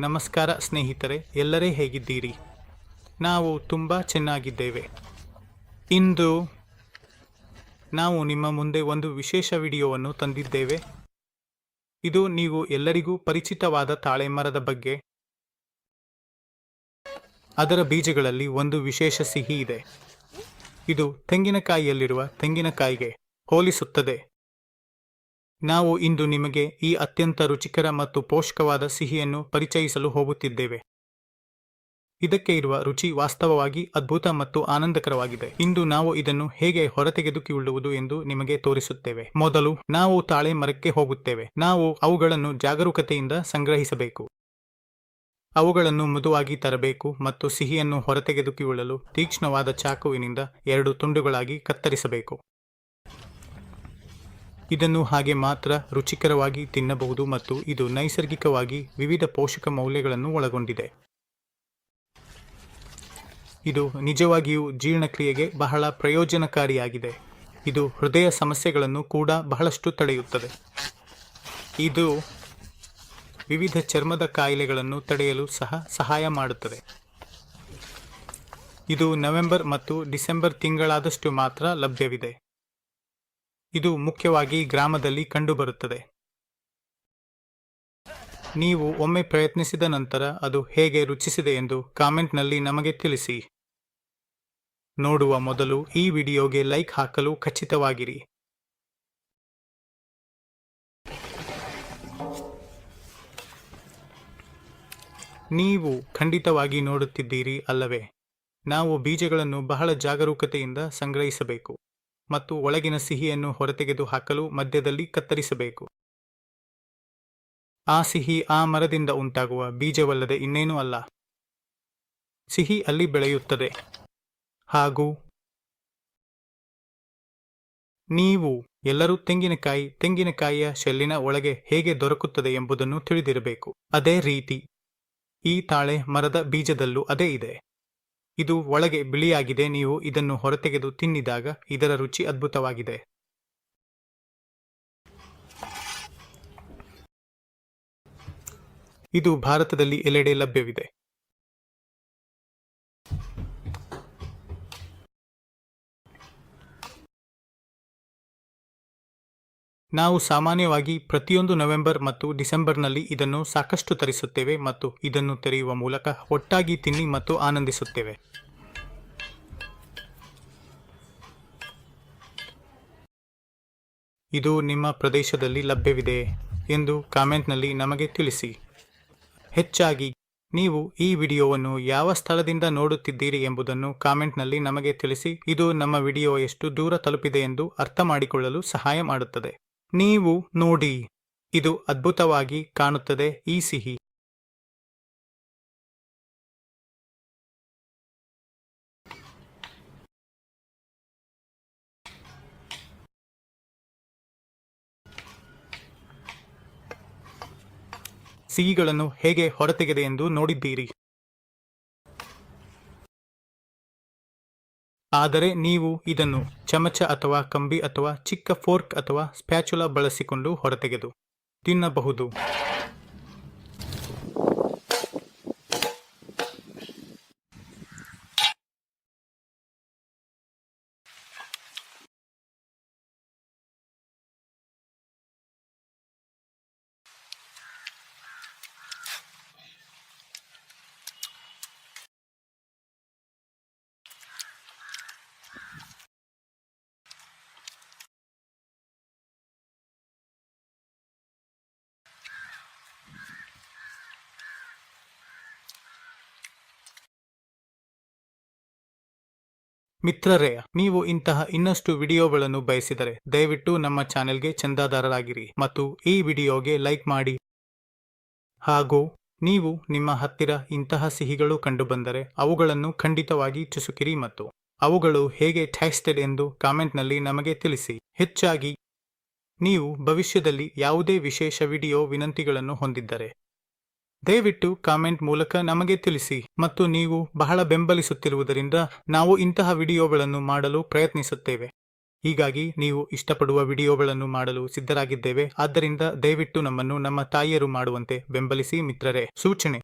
ನಮಸ್ಕಾರ ಸ್ನೇಹಿತರೆ, ಎಲ್ಲರೇ ಹೇಗಿದ್ದೀರಿ? ನಾವು ತುಂಬ ಚೆನ್ನಾಗಿದ್ದೇವೆ. ಇಂದು ನಾವು ನಿಮ್ಮ ಮುಂದೆ ಒಂದು ವಿಶೇಷ ವಿಡಿಯೋವನ್ನು ತಂದಿದ್ದೇವೆ. ಇದು ನೀವು ಎಲ್ಲರಿಗೂ ಪರಿಚಿತವಾದ ತಾಳೆ ಮರದ ಬಗ್ಗೆ. ಅದರ ಬೀಜಗಳಲ್ಲಿ ಒಂದು ವಿಶೇಷ ಸಿಹಿ ಇದೆ. ಇದು ತೆಂಗಿನಕಾಯಿಯಲ್ಲಿರುವ ತೆಂಗಿನಕಾಯಿಗೆ ಹೋಲಿಸುತ್ತದೆ. ನಾವು ಇಂದು ನಿಮಗೆ ಈ ಅತ್ಯಂತ ರುಚಿಕರ ಮತ್ತು ಪೋಷಕವಾದ ಸಿಹಿಯನ್ನು ಪರಿಚಯಿಸಲು ಹೋಗುತ್ತಿದ್ದೇವೆ. ಇದಕ್ಕೆ ಇರುವ ರುಚಿ ವಾಸ್ತವವಾಗಿ ಅದ್ಭುತ ಮತ್ತು ಆನಂದಕರವಾಗಿದೆ. ಇಂದು ನಾವು ಇದನ್ನು ಹೇಗೆ ಹೊರತೆಗೆದುಕೊಳ್ಳುವುದು ಎಂದು ನಿಮಗೆ ತೋರಿಸುತ್ತೇವೆ. ಮೊದಲು ನಾವು ತಾಳೆ ಮರಕ್ಕೆ ಹೋಗುತ್ತೇವೆ. ನಾವು ಅವುಗಳನ್ನು ಜಾಗರೂಕತೆಯಿಂದ ಸಂಗ್ರಹಿಸಬೇಕು. ಅವುಗಳನ್ನು ಮೃದುವಾಗಿ ತರಬೇಕು ಮತ್ತು ಸಿಹಿಯನ್ನು ಹೊರತೆಗೆದುಕೊಳ್ಳಲು ತೀಕ್ಷ್ಣವಾದ ಚಾಕುವಿನಿಂದ ಎರಡು ತುಂಡುಗಳಾಗಿ ಕತ್ತರಿಸಬೇಕು. ಇದನ್ನು ಹಾಗೆ ಮಾತ್ರ ರುಚಿಕರವಾಗಿ ತಿನ್ನಬಹುದು ಮತ್ತು ಇದು ನೈಸರ್ಗಿಕವಾಗಿ ವಿವಿಧ ಪೋಷಕ ಮೌಲ್ಯಗಳನ್ನು ಒಳಗೊಂಡಿದೆ. ಇದು ನಿಜವಾಗಿಯೂ ಜೀರ್ಣಕ್ರಿಯೆಗೆ ಬಹಳ ಪ್ರಯೋಜನಕಾರಿಯಾಗಿದೆ. ಇದು ಹೃದಯ ಸಮಸ್ಯೆಗಳನ್ನು ಕೂಡ ಬಹಳಷ್ಟು ತಡೆಯುತ್ತದೆ. ಇದು ವಿವಿಧ ಚರ್ಮದ ಕಾಯಿಲೆಗಳನ್ನು ತಡೆಯಲು ಸಹ ಸಹಾಯ ಮಾಡುತ್ತದೆ. ಇದು ನವೆಂಬರ್ ಮತ್ತು ಡಿಸೆಂಬರ್ ತಿಂಗಳಾದಷ್ಟು ಮಾತ್ರ ಲಭ್ಯವಿದೆ. ಇದು ಮುಖ್ಯವಾಗಿ ಗ್ರಾಮದಲ್ಲಿ ಕಂಡುಬರುತ್ತದೆ. ನೀವು ಒಮ್ಮೆ ಪ್ರಯತ್ನಿಸಿದ ನಂತರ ಅದು ಹೇಗೆ ರುಚಿಸಿದೆ ಎಂದು ಕಾಮೆಂಟ್ನಲ್ಲಿ ನಮಗೆ ತಿಳಿಸಿ. ನೋಡುವ ಮೊದಲು ಈ ವಿಡಿಯೋಗೆ ಲೈಕ್ ಹಾಕಲು ಖಚಿತವಾಗಿರಿ. ನೀವು ಖಂಡಿತವಾಗಿ ನೋಡುತ್ತಿದ್ದೀರಿ ಅಲ್ಲವೇ? ನಾವು ಬೀಜಗಳನ್ನು ಬಹಳ ಜಾಗರೂಕತೆಯಿಂದ ಸಂಗ್ರಹಿಸಬೇಕು. ಮತ್ತು ಒಳಗಿನ ಸಿಹಿಯನ್ನು ಹೊರತೆಗೆದು ಹಾಕಲು ಮಧ್ಯದಲ್ಲಿ ಕತ್ತರಿಸಬೇಕು. ಆ ಸಿಹಿ ಆ ಮರದಿಂದ ಉಂಟಾಗುವ ಬೀಜವಲ್ಲದೆ ಇನ್ನೇನೂ ಅಲ್ಲ. ಸಿಹಿ ಅಲ್ಲಿ ಬೆಳೆಯುತ್ತದೆ. ಹಾಗೂ ನೀವು ಎಲ್ಲರೂ ತೆಂಗಿನಕಾಯಿ, ತೆಂಗಿನಕಾಯಿಯ ಶೆಲ್ಲಿನ ಒಳಗೆ ಹೇಗೆ ದೊರಕುತ್ತದೆ ಎಂಬುದನ್ನು ತಿಳಿದಿರಬೇಕು. ಅದೇ ರೀತಿ ಈ ತಾಳೆ ಮರದ ಬೀಜದಲ್ಲೂ ಅದೇ ಇದೆ. ಇದು ಒಳಗೆ ಬಿಳಿಯಾಗಿದೆ ನೀವು ಇದನ್ನು ಹೊರತೆಗೆದು ತಿನ್ನಿದಾಗ ಇದರ ರುಚಿ ಅದ್ಭುತವಾಗಿದೆ. ಇದು ಭಾರತದಲ್ಲಿ ಎಲ್ಲೆಡೆ ಲಭ್ಯವಿದೆ. ನಾವು ಸಾಮಾನ್ಯವಾಗಿ ಪ್ರತಿಯೊಂದು ನವೆಂಬರ್ ಮತ್ತು ಡಿಸೆಂಬರ್ನಲ್ಲಿ ಇದನ್ನು ಸಾಕಷ್ಟು ತರಿಸುತ್ತೇವೆ ಮತ್ತು ಇದನ್ನು ತೆರೆಯುವ ಮೂಲಕ ಒಟ್ಟಾಗಿ ತಿನ್ನಿ ಮತ್ತು ಆನಂದಿಸುತ್ತೇವೆ. ಇದು ನಿಮ್ಮ ಪ್ರದೇಶದಲ್ಲಿ ಲಭ್ಯವಿದೆ ಎಂದು ಕಾಮೆಂಟ್ನಲ್ಲಿ ನಮಗೆ ತಿಳಿಸಿ. ಹೆಚ್ಚಾಗಿ, ನೀವು ಈ ವಿಡಿಯೋವನ್ನು ಯಾವ ಸ್ಥಳದಿಂದ ನೋಡುತ್ತಿದ್ದೀರಿ ಎಂಬುದನ್ನು ಕಾಮೆಂಟ್ನಲ್ಲಿ ನಮಗೆ ತಿಳಿಸಿ. ಇದು ನಮ್ಮ ವಿಡಿಯೋ ಎಷ್ಟು ದೂರ ತಲುಪಿದೆ ಎಂದು ಅರ್ಥ ಮಾಡಿಕೊಳ್ಳಲು ಸಹಾಯ ಮಾಡುತ್ತದೆ. ನೀವು ನೋಡಿ. ಇದು ಅದ್ಭುತವಾಗಿ ಕಾಣುತ್ತದೆ ಈ ಸಿಹಿ. ಸಿಹಿಗಳನ್ನು ಹೇಗೆ ಹೊರತೆಗೆದೆ ಎಂದು ನೋಡಿದ್ದೀರಿ. ಆದರೆ ನೀವು ಇದನ್ನು ಚಮಚ ಅಥವಾ ಕಂಬಿ ಅಥವಾ ಚಿಕ್ಕ ಫೋರ್ಕ್ ಅಥವಾ ಸ್ಪ್ಯಾಚುಲಾ ಬಳಸಿಕೊಂಡು ಹೊರತೆಗೆದು ತಿನ್ನಬಹುದು. ಮಿತ್ರರೇ, ನೀವು ಇಂತಹ ಇನ್ನಷ್ಟು ವಿಡಿಯೋಗಳನ್ನು ಬಯಸಿದರೆ ದಯವಿಟ್ಟು ನಮ್ಮ ಚಾನೆಲ್ಗೆ ಚಂದಾದಾರರಾಗಿರಿ ಮತ್ತು ಈ ವಿಡಿಯೋಗೆ ಲೈಕ್ ಮಾಡಿ. ಹಾಗೂ ನೀವು ನಿಮ್ಮ ಹತ್ತಿರ ಇಂತಹ ಸಿಹಿಗಳು ಕಂಡುಬಂದರೆ ಅವುಗಳನ್ನು ಖಂಡಿತವಾಗಿ ಚುಸುಕಿರಿ ಮತ್ತು ಅವುಗಳು ಹೇಗೆ ಟ್ಯಾಕ್ಸ್ಟೆಡ್ ಎಂದು ಕಾಮೆಂಟ್ನಲ್ಲಿ ನಮಗೆ ತಿಳಿಸಿ. ಹೆಚ್ಚಾಗಿ, ನೀವು ಭವಿಷ್ಯದಲ್ಲಿ ಯಾವುದೇ ವಿಶೇಷ ವಿಡಿಯೋ ವಿನಂತಿಗಳನ್ನು ಹೊಂದಿದ್ದರೆ ದಯವಿಟ್ಟು ಕಾಮೆಂಟ್ ಮೂಲಕ ನಮಗೆ ತಿಳಿಸಿ ಮತ್ತು ನೀವು ಬಹಳ ಬೆಂಬಲಿಸುತ್ತಿರುವುದರಿಂದ ನಾವು ಇಂತಹ ವಿಡಿಯೋಗಳನ್ನು ಮಾಡಲು ಪ್ರಯತ್ನಿಸುತ್ತೇವೆ. ಹೀಗಾಗಿ ನೀವು ಇಷ್ಟಪಡುವ ವಿಡಿಯೋಗಳನ್ನು ಮಾಡಲು ಸಿದ್ಧರಾಗಿದ್ದೇವೆ. ಆದ್ದರಿಂದ ದಯವಿಟ್ಟು ನಮ್ಮನ್ನು ನಮ್ಮ ತಾಯಿಯರು ಮಾಡುವಂತೆ ಬೆಂಬಲಿಸಿ ಮಿತ್ರರೇ. ಸೂಚನೆ.